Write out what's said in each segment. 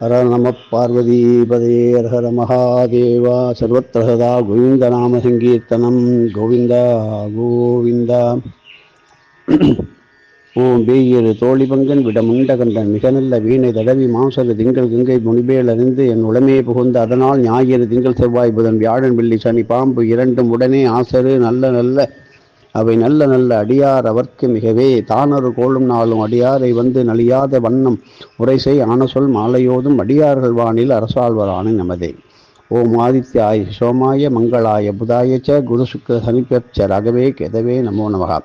ஹர நம பார்வதீபதே ஹர மகாதேவா சர்வத்திர சதா கோவிந்த நாம சங்கீர்த்தனம் கோவிந்தா கோவிந்தா ஓம் பேயிரு தோழி பங்கன் விடமுண்ட கண்டன் மிக நல்ல வீணை தடவி மாசரு திங்கள் கங்கை முனிபேல் அறிந்து என் உளமே புகுந்து அதனால் ஞாயிறு திங்கள் செவ்வாய் புதன் வியாழன் வெள்ளி சனி பாம்பு இரண்டும் உடனே ஆசரு நல்ல நல்ல அவை நல்ல நல்ல அடியார் அவர்க்கு மிகவே. தானொரு கோளும் நாளும் அடியாரை வந்து நலியாத வண்ணம் உரைசை ஆன சொல் மாலையோதும் அடியார்கள் வானில் அரசாழ்வரான நமதே. ஓம் ஆதித்யாய சோமாய மங்களாய புதாய ச குரு சுக்க சனிப்பச்ச ரகவே கெதவே நமோ நமகா.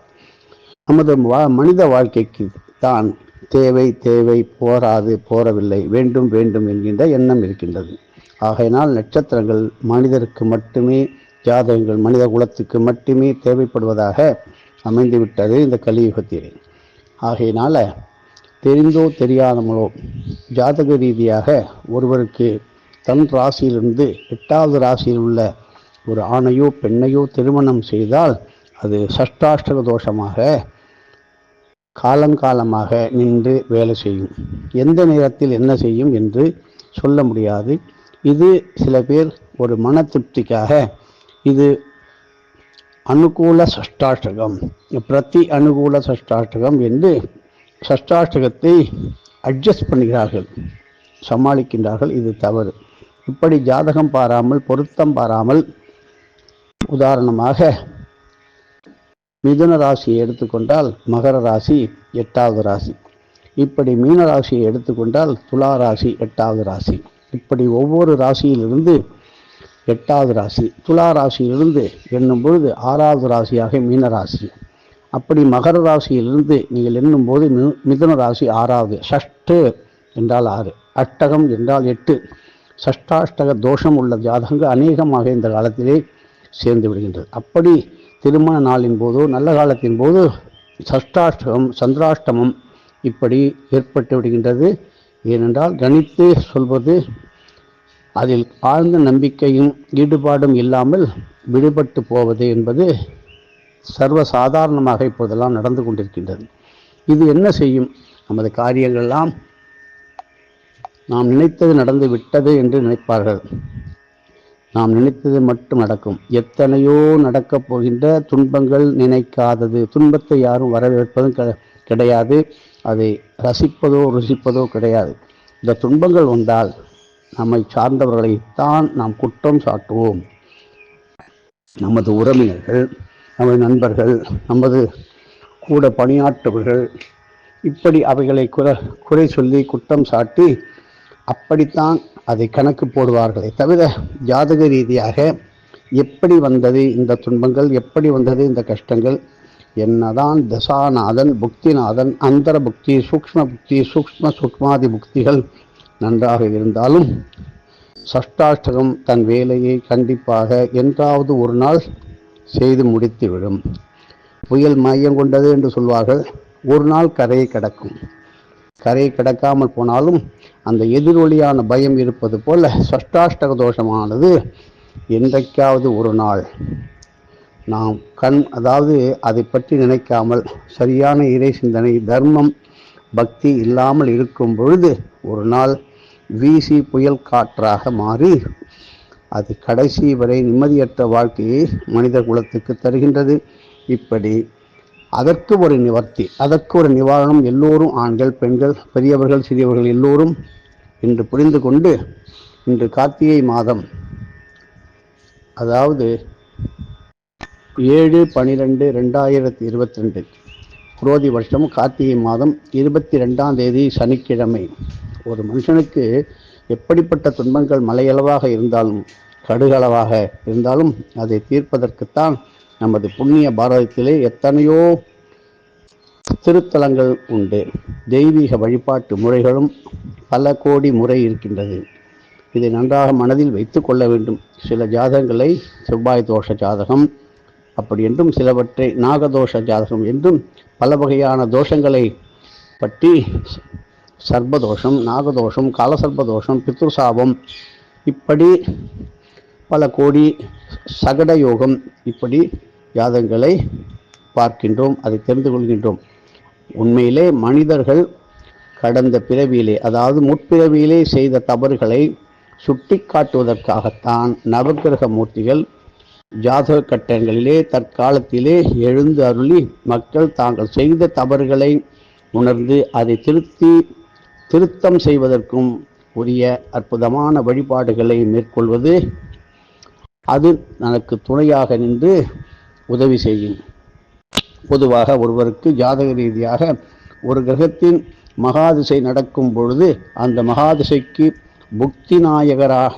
நமது வா மனித வாழ்க்கைக்கு தான் தேவை தேவை போராது போரவில்லை வேண்டும் வேண்டும் என்கின்ற எண்ணம் இருக்கின்றது. ஆகையினால் நட்சத்திரங்கள் மனிதருக்கு மட்டுமே ஜாதகங்கள் மனித குலத்துக்கு மட்டுமே தேவைப்படுவதாக அமைந்துவிட்டது இந்த கலியுகத்திலே ஆகையினால் தெரிந்தோ தெரியாதமலோ ஜாதக ரீதியாக ஒருவருக்கு தன் ராசியிலிருந்து எட்டாவது ராசியில் உள்ள ஒரு ஆணையோ பெண்ணையோ திருமணம் செய்தால் அது சஷ்டாஷ்டக தோஷமாக காலங்காலமாக நின்று வேலை செய்யும். எந்த நேரத்தில் என்ன செய்யும் என்று சொல்ல முடியாது. இது சில பேர் ஒரு மன திருப்திக்காக இது அனுகூல சஷ்டாஷ்டகம். பிரதி அனுகூல சஷ்டாஷ்டகம் என்று சஷ்டாஷ்டகத்தை அட்ஜஸ்ட் பண்ணுகிறார்கள். சமாளிக்கின்றார்கள். இது தவறு. இப்படி ஜாதகம் பாராமல் பொருத்தம் பாராமல் உதாரணமாக மிதுன ராசியை எடுத்துக்கொண்டால் மகர ராசி எட்டாவது ராசி. இப்படி மீன ராசியை எடுத்துக்கொண்டால் துலா ராசி எட்டாவது ராசி. இப்படி ஒவ்வொரு ராசியிலிருந்து எட்டாவது ராசி துலா ராசியிலிருந்து எண்ணும் பொழுது ஆறாவது ராசியாக மீன ராசி. அப்படி மகர ராசியிலிருந்து நீங்கள் எண்ணும்போது மி மிதுன ராசி ஆறாவது ஷஷ்டு என்றால் ஆறு அஷ்டகம் என்றால் எட்டு. சஷ்டாஷ்டக தோஷம் உள்ள ஜாதகங்கள் அநேகமாக இந்த காலத்திலே சேர்ந்து விடுகின்றது. அப்படி திருமண நாளின் போதோ நல்ல காலத்தின் போது சஷ்டாஷ்டகம் சந்திராஷ்டமம் இப்படி ஏற்பட்டு விடுகின்றது. ஏனென்றால் கணித்து சொல்வது அதில் ஆழ்ந்த நம்பிக்கையும் ஈடுபாடும் இல்லாமல் விடுபட்டு போவது என்பது சர்வ சாதாரணமாக இப்போதெல்லாம் நடந்து கொண்டிருக்கின்றது. இது என்ன செய்யும்? நமது காரியங்கள்லாம் நாம் நினைத்தது நடந்து விட்டது என்று நினைப்பார்கள். நாம் நினைத்தது மட்டும் நடக்கும். எத்தனையோ நடக்கப் போகின்ற துன்பங்கள் நினைக்காதது. துன்பத்தை யாரும் வரவேற்பதும் கிடையாது. அதை ரசிப்பதோ ருசிப்பதோ கிடையாது. இந்த துன்பங்கள் வந்தால் நம்மை சார்ந்தவர்களைத்தான் நாம் குற்றம் சாட்டுவோம். நமது உறவினர்கள் நமது நண்பர்கள் நமது கூட பணியாற்றுபவர்கள் இப்படி அவைகளை குறை குறை சொல்லி குற்றம் சாட்டி அப்படித்தான் அதை கணக்கு போடுவார்களே தவிர ஜாதக ரீதியாக எப்படி வந்தது இந்த துன்பங்கள் எப்படி வந்தது இந்த கஷ்டங்கள்? என்னதான் தசாநாதன் புக்திநாதன் அந்தர புக்தி சூக்ம புக்தி சூக்ம சூக்மாதி புக்திகள் நன்றாக இருந்தாலும் சஷ்டாஷ்டகம் தன் வேலையை கண்டிப்பாக என்றாவது ஒரு நாள் செய்து முடித்துவிடும். புயல் மையம் கொண்டது என்று சொல்வார்கள். ஒரு நாள் கரையை கடக்கும். கரையை கடக்காமல் போனாலும் அந்த எதிரொலியான பயம் இருப்பது போல சஷ்டாஷ்டக தோஷமானது என்றைக்காவது ஒரு நாள். நாம் கண் அதாவது அதை பற்றி நினைக்காமல் சரியான இறை சிந்தனை தர்மம் பக்தி இல்லாமல் இருக்கும் பொழுது ஒரு நாள் வீசி புயல் காற்றாக மாறி அது கடைசி வரை நிம்மதியற்ற வாழ்க்கையை மனித குலத்துக்கு தருகின்றது. இப்படி அதற்கு ஒரு நிவர்த்தி அதற்கு ஒரு நிவாரணம் எல்லோரும் ஆண்கள் பெண்கள் பெரியவர்கள் சிறியவர்கள் எல்லோரும் என்று புரிந்து கொண்டு இன்று கார்த்திகை மாதம் அதாவது ஏழு பனிரெண்டு ரெண்டாயிரத்தி இருபத்தி ரெண்டு குரோதி வருஷம் கார்த்திகை மாதம் இருபத்தி ரெண்டாம் தேதி சனிக்கிழமை. ஒரு மனுஷனுக்கு எப்படிப்பட்ட துன்பங்கள் மலையளவாக இருந்தாலும் கடுகளவாக இருந்தாலும் அதை தீர்ப்பதற்குத்தான் நமது புண்ணிய பாரதத்திலே எத்தனையோ திருத்தலங்கள் உண்டு. தெய்வீக வழிபாட்டு முறைகளும் பல கோடி முறை இருக்கின்றது. இதை நன்றாக மனதில் வைத்து கொள்ள வேண்டும். சில ஜாதகங்களை செவ்வாய் தோஷ ஜாதகம் அப்படி என்றும் சிலவற்றை நாகதோஷ ஜாதகம் என்றும் பல வகையான தோஷங்களை பற்றி சர்பதோஷம் நாகதோஷம் காலசர்பதோஷம் பித்ருசாபம் இப்படி பல கோடி சகட யோகம் இப்படி ஜாதகங்களை பார்க்கின்றோம் அதை தெரிந்து கொள்கின்றோம். உண்மையிலே மனிதர்கள் கடந்த பிறவியிலே அதாவது முற்பிறவியிலே செய்த தவறுகளை சுட்டி காட்டுவதற்காகத்தான் நவக்கிரக மூர்த்திகள் ஜாதக கட்டங்களிலே தற்காலத்திலே எழுந்து அருளி மக்கள் தாங்கள் செய்த தவறுகளை உணர்ந்து அதை திருத்தி திருத்தம் செய்வதற்கும் உரிய அற்புதமான வழிபாடுகளை மேற்கொள்வது அது எனக்கு துணையாக நின்று உதவி செய்யும். பொதுவாக ஒருவருக்கு ஜாதக ரீதியாக ஒரு கிரகத்தின் மகாதிசை நடக்கும் பொழுது அந்த மகாதிசைக்கு புக்தி நாயகராக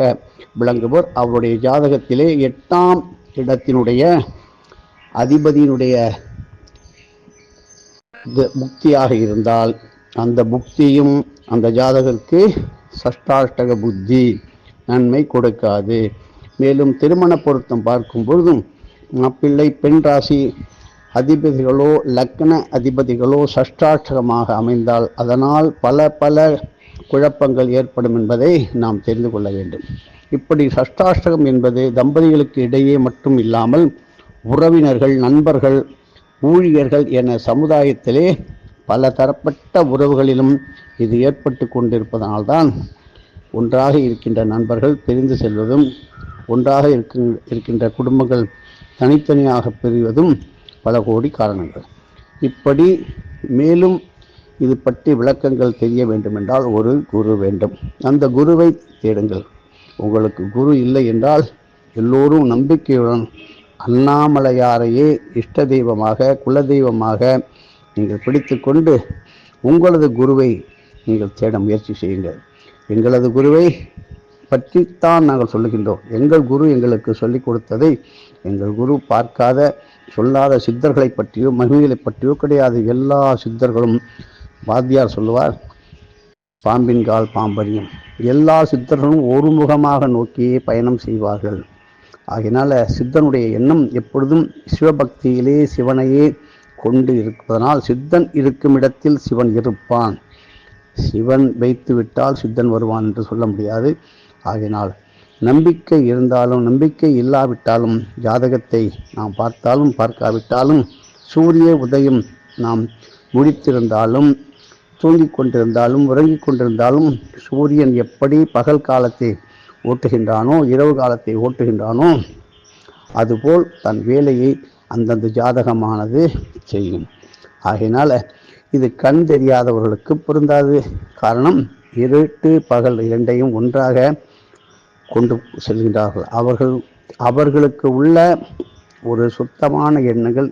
விளங்குவர் அவருடைய ஜாதகத்திலே எட்டாம் இடத்தினுடைய அதிபதியினுடைய முக்தியாக இருந்தால் அந்த புக்தியும் அந்த ஜாதகருக்கு சஷ்டாஷ்டக புத்தி நன்மை கொடுக்காது. மேலும் திருமண பொருத்தம் பார்க்கும் பொழுதும் மாப்பிள்ளை பெண் ராசி அதிபதிகளோ லக்ன அதிபதிகளோ சஷ்டாஷ்டகமாக அமைந்தால் அதனால் பல பல குழப்பங்கள் ஏற்படும் என்பதை நாம் தெரிந்து கொள்ள வேண்டும். இப்படி சஷ்டாஷ்டகம் என்பது தம்பதிகளுக்கு இடையே மட்டும் இல்லாமல் உறவினர்கள் நண்பர்கள் ஊழியர்கள் என சமுதாயத்திலே பல தரப்பட்ட உறவுகளிலும் இது ஏற்பட்டு கொண்டிருப்பதனால்தான் ஒன்றாக இருக்கின்ற நண்பர்கள் பிரிந்து செல்வதும் ஒன்றாக இருக்கின்ற இருக்கின்ற குடும்பங்கள் தனித்தனியாக பிரிவதும் பல கோடி காரணங்கள். இப்படி மேலும் இது பற்றி விளக்கங்கள் தெரிய வேண்டுமென்றால் ஒரு குரு வேண்டும். அந்த குருவை தேடுங்கள். உங்களுக்கு குரு இல்லை என்றால் எல்லோரும் நம்பிக்கையுடன் அண்ணாமலையாரையே இஷ்ட தெய்வமாக குலதெய்வமாக நீங்கள் பிடித்து கொண்டு உங்களது குருவை நீங்கள் தேட முயற்சி செய்யுங்கள். எங்களது குருவை பற்றித்தான் நாங்கள் சொல்லுகின்றோம். எங்கள் குரு எங்களுக்கு சொல்லிக் கொடுத்ததை எங்கள் குரு பார்க்காத சொல்லாத சித்தர்களை பற்றியோ மகிழ்களை பற்றியோ கிடையாது. எல்லா சித்தர்களும் வாத்தியார் சொல்லுவார் பாம்பின் கால் பாம்பரியும் எல்லா சித்தர்களும் ஒருமுகமாக நோக்கியே பயணம் செய்வார்கள். ஆகினால் சித்தனுடைய எண்ணம் எப்பொழுதும் சிவபக்தியிலே சிவனையே கொண்டு இருப்பதனால் சித்தன் இருக்கும் இடத்தில் சிவன் இருப்பான். சிவன் வைத்து விட்டால் சித்தன் வருவான் என்று சொல்ல முடியாது. ஆகையினால் நம்பிக்கை இருந்தாலும் நம்பிக்கை இல்லாவிட்டாலும் ஜாதகத்தை நாம் பார்த்தாலும் பார்க்காவிட்டாலும் சூரிய உதயம் நாம் முடித்திருந்தாலும் தூங்கிக் கொண்டிருந்தாலும் உறங்கிக் கொண்டிருந்தாலும் சூரியன் எப்படி பகல் காலத்தை ஓட்டுகின்றானோ இரவு காலத்தை ஓட்டுகின்றானோ அதுபோல் தன் வேலையை அந்தந்த ஜாதகமானது செய்யும். ஆகையினால் இது கண் தெரியாதவர்களுக்கு பொருந்தாது. காரணம் இருட்டு பகல் இரண்டையும் ஒன்றாக கொண்டு செல்கின்றார்கள். அவர்கள் அவர்களுக்கு உள்ள ஒரு சுத்தமான எண்ணங்கள்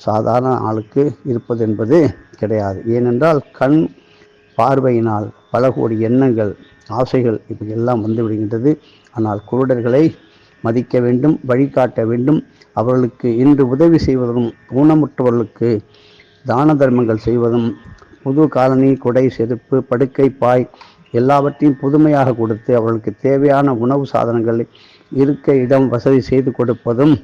சாதாரண ஆளுக்கு இருப்பது என்பது கிடையாது. ஏனென்றால் கண் பார்வையினால் பல கோடி எண்ணங்கள் ஆசைகள் இப்படி எல்லாம் வந்து விடுகின்றது. ஆனால் குருடர்களை மதிக்க வேண்டும் வழிகாட்ட வேண்டும். அவர்களுக்கு இன்று உதவி செய்வதும் ஊனமுற்றவர்களுக்கு தான தர்மங்கள் செய்வதும் புது காலனி குடை செருப்பு படுக்கை பாய் எல்லாவற்றையும் புதுமையாக கொடுத்து அவர்களுக்கு தேவையான உணவு சாதனங்கள் இருக்க இடம் வசதி செய்து கொடுப்பதும்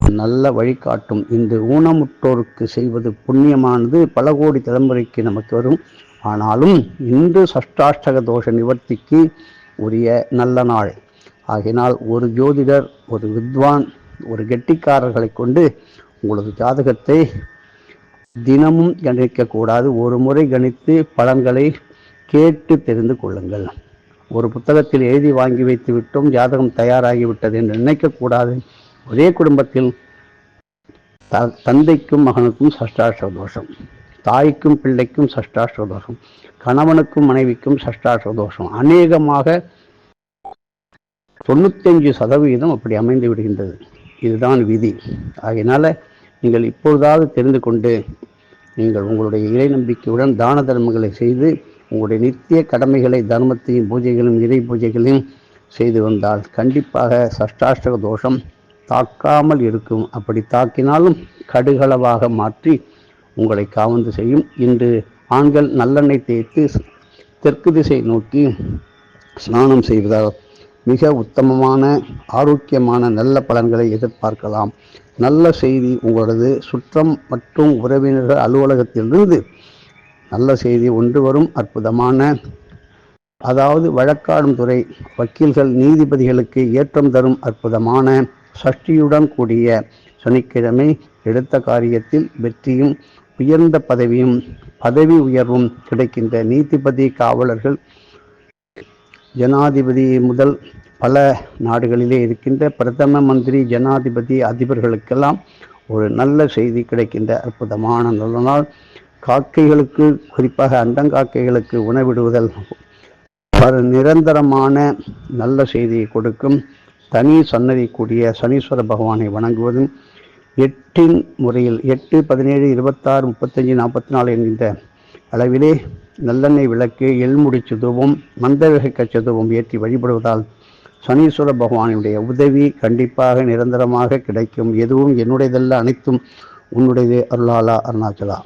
நல்ல வழிகாட்டும். இந்த ஊனமுற்றோருக்கு செய்வது புண்ணியமானது. பல கோடி தலைமுறைக்கு நமக்கு வரும். ஆனாலும் இன்று சஷ்டாஷ்டக தோஷ நிவர்த்திக்கு உரிய நல்ல நாள். ஆகினால் ஒரு ஜோதிடர் ஒரு வித்வான் ஒரு கெட்டிக்காரர்களை கொண்டு உங்களது ஜாதகத்தை தினமும் கணிக்கக்கூடாது ஒரு முறை கணித்து பலன்களை கேட்டு தெரிந்து கொள்ளுங்கள். ஒரு புத்தகத்தில் எழுதி வாங்கி வைத்து விட்டோம் ஜாதகம் தயாராகிவிட்டது என்று நினைக்கக்கூடாது ஒரே குடும்பத்தில் த தந்தைக்கும் மகனுக்கும் சஷ்டாஷ்ட தோஷம் தாய்க்கும் பிள்ளைக்கும் சஷ்டாஷ்ட தோஷம் கணவனுக்கும் மனைவிக்கும் சஷ்டாஷ்ட தோஷம் அநேகமாக தொண்ணூத்தஞ்சு சதவீதம் அப்படி அமைந்து விடுகின்றது. இதுதான் விதி. ஆகையினால் நீங்கள் இப்பொழுதாவது தெரிந்து கொண்டு நீங்கள் உங்களுடைய இறை நம்பிக்கையுடன் தான தர்மங்களை செய்து உங்களுடைய நித்திய கடமைகளை தர்மத்தையும் பூஜைகளையும் இறை பூஜைகளையும் செய்து வந்தால் கண்டிப்பாக சஷ்டாஷ்டக தோஷம் தாக்காமல் இருக்கும். அப்படி தாக்கினாலும் கடுகளவாக மாற்றி உங்களை காவந்து செய்யும். இன்று ஆண்கள் நல்லெண்ணெய் தேய்த்து தெற்கு திசை நோக்கி ஸ்நானம் செய்வதால் மிக உத்தமமான ஆரோக்கியமான நல்ல பலன்களை எதிர்பார்க்கலாம். நல்ல செய்தி உங்களது சுற்றம் மற்றும் உறவினர்கள் அலுவலகத்திலிருந்து நல்ல செய்தி ஒன்று வரும். அற்புதமான அதாவது வழக்காடும் துறை வக்கீல்கள் நீதிபதிகளுக்கு ஏற்றம் தரும் அற்புதமான சஷ்டியுடன் கூடிய சனிக்கிழமை எடுத்த காரியத்தில் வெற்றியும் உயர்ந்த பதவியும் பதவி உயர்வும் கிடைக்கின்ற நீதிபதி காவலர்கள் ஜனாதிபதி முதல் பல நாடுகளிலே இருக்கின்ற பிரதம மந்திரி ஜனாதிபதி அதிபர்களுக்கெல்லாம் ஒரு நல்ல செய்தி கிடைக்கின்ற அற்புதமான நல்ல நாள் காக்கைகளுக்கு குறிப்பாக அண்டங்காக்கைகளுக்கு உணவிடுவதல் ஒரு நிரந்தரமான நல்ல செய்தியை கொடுக்கும் தனி சன்னதி கூடிய சனீஸ்வர பகவானை வணங்குவதும் எட்டின் முறையில் எட்டு பதினேழு இருபத்தாறு முப்பத்தஞ்சு நாற்பத்தி நாலு என்கின்ற அளவிலே நல்லெண்ணெய் விளக்கு எள்முடி சுதுவும் மந்தவிக சுதுவும் ஏற்றி வழிபடுவதால் சனீஸ்வர பகவானுடைய உதவி கண்டிப்பாக நிரந்தரமாக கிடைக்கும். எதுவும் என்னுடையதல்ல அனைத்தும் உன்னுடையது அருளாலா அருணாச்சலா.